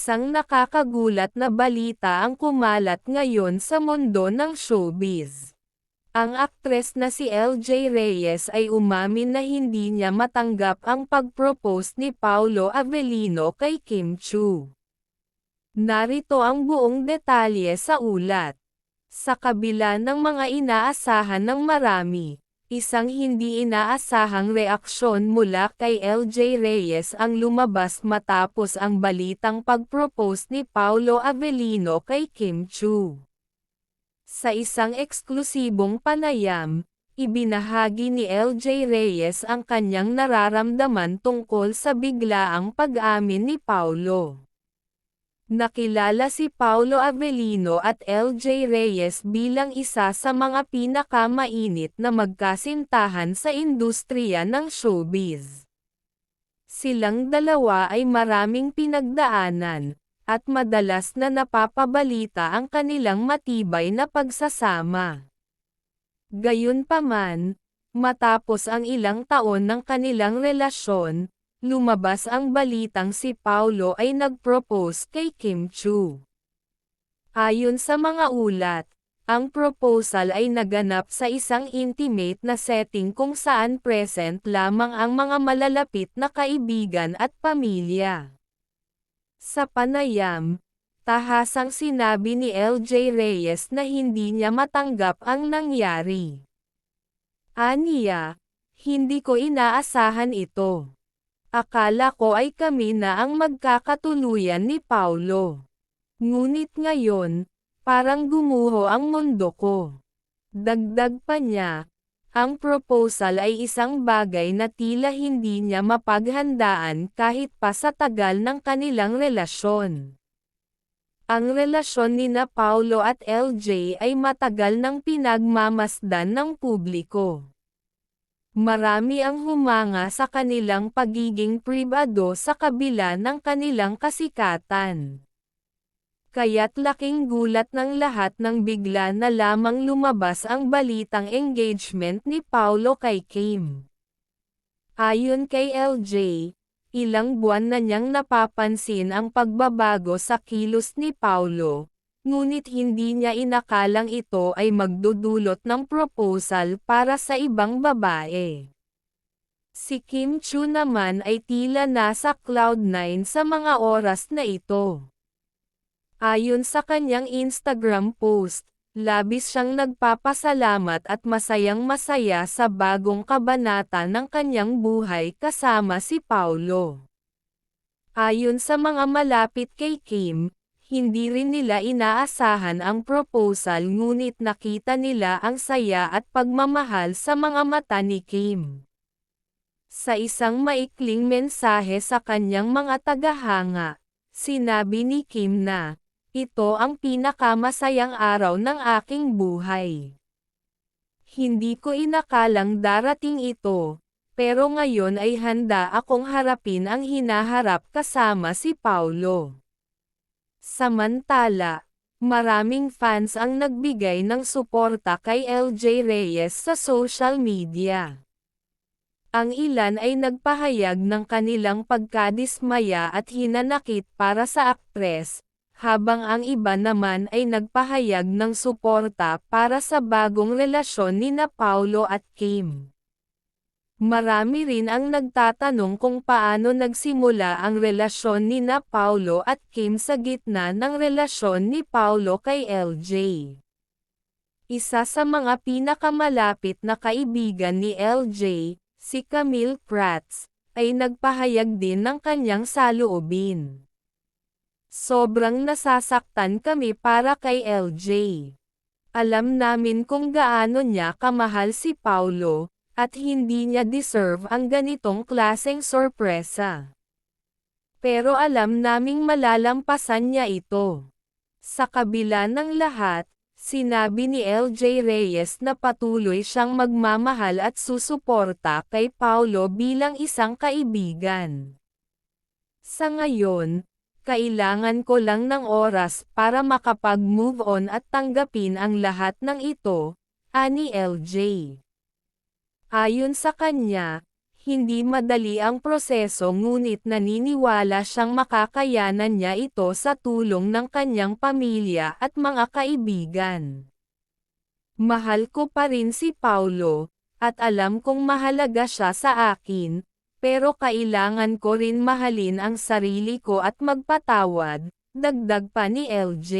Isang nakakagulat na balita ang kumalat ngayon sa mundo ng showbiz. Ang aktres na si LJ Reyes ay umamin na hindi niya matanggap ang pag-propose ni Paulo Avellino kay Kim Chu. Narito ang buong detalye sa ulat. Sa kabila ng mga inaasahan ng marami, Isang hindi inaasahang reaksyon mula kay LJ Reyes ang lumabas matapos ang balitang pag-propose ni Paulo Avellino kay Kim Chu. Sa isang eksklusibong panayam, ibinahagi ni LJ Reyes ang kanyang nararamdaman tungkol sa biglaang pag-amin ni Paulo. Nakilala si Paulo Avellino at LJ Reyes bilang isa sa mga pinakamainit na magkasintahan sa industriya ng showbiz. Silang dalawa ay maraming pinagdaanan, at madalas na napapabalita ang kanilang matibay na pagsasama. Gayunpaman, matapos ang ilang taon ng kanilang relasyon, lumabas ang balitang si Paulo ay nag-propose kay Kim Chu. Ayon sa mga ulat, ang proposal ay naganap sa isang intimate na setting kung saan present lamang ang mga malalapit na kaibigan at pamilya. Sa panayam, tahasang sinabi ni LJ Reyes na hindi niya matanggap ang nangyari. Aniya, hindi ko inaasahan ito. Akala ko ay kami na ang magkakatuluyan ni Paulo. Ngunit ngayon, parang gumuho ang mundo ko. Dagdag pa niya, ang proposal ay isang bagay na tila hindi niya mapaghandaan kahit pa sa tagal ng kanilang relasyon. Ang relasyon ni na Paulo at LJ ay matagal nang pinagmamasdan ng publiko. Marami ang humanga sa kanilang pagiging pribado sa kabila ng kanilang kasikatan. Kaya't laking gulat ng lahat nang bigla na lamang lumabas ang balitang engagement ni Paulo kay Kim. Ayon kay LJ, ilang buwan na niyang napapansin ang pagbabago sa kilos ni Paulo, Ngunit hindi niya inakalang ito ay magdudulot ng proposal para sa ibang babae. Si Kim Chu naman ay tila nasa cloud9 sa mga oras na ito. Ayon sa kanyang Instagram post, labis siyang nagpapasalamat at masayang masaya sa bagong kabanata ng kanyang buhay kasama si Paulo. Ayon sa mga malapit kay Kim, hindi rin nila inaasahan ang proposal ngunit nakita nila ang saya at pagmamahal sa mga mata ni Kim. Sa isang maikling mensahe sa kanyang mga tagahanga, sinabi ni Kim na, ito ang pinakamasayang araw ng aking buhay. Hindi ko inakalang darating ito, pero ngayon ay handa akong harapin ang hinaharap kasama si Paulo. Samantala, maraming fans ang nagbigay ng suporta kay LJ Reyes sa social media. Ang ilan ay nagpahayag ng kanilang pagkadismaya at hinanakit para sa aktres, habang ang iba naman ay nagpahayag ng suporta para sa bagong relasyon ni na Paulo at Kim. Marami rin ang nagtatanong kung paano nagsimula ang relasyon ni na Paulo at Kim sa gitna ng relasyon ni Paulo kay LJ. Isa sa mga pinakamalapit na kaibigan ni LJ, si Camille Prats, ay nagpahayag din ng kanyang saloobin. Sobrang nasasaktan kami para kay LJ. Alam namin kung gaano niya kamahal si Paulo, at hindi niya deserve ang ganitong klaseng sorpresa. Pero alam naming malalampasan niya ito. Sa kabila ng lahat, sinabi ni LJ Reyes na patuloy siyang magmamahal at susuporta kay Paulo bilang isang kaibigan. Sa ngayon, kailangan ko lang ng oras para makapag-move on at tanggapin ang lahat ng ito, ani LJ. Ayon sa kanya, Hindi madali ang proseso ngunit naniniwala siyang makakayanan niya ito sa tulong ng kanyang pamilya at mga kaibigan. Mahal ko pa rin si Paulo, at alam kong mahalaga siya sa akin, pero kailangan ko rin mahalin ang sarili ko at magpatawad, dagdag pa ni LJ.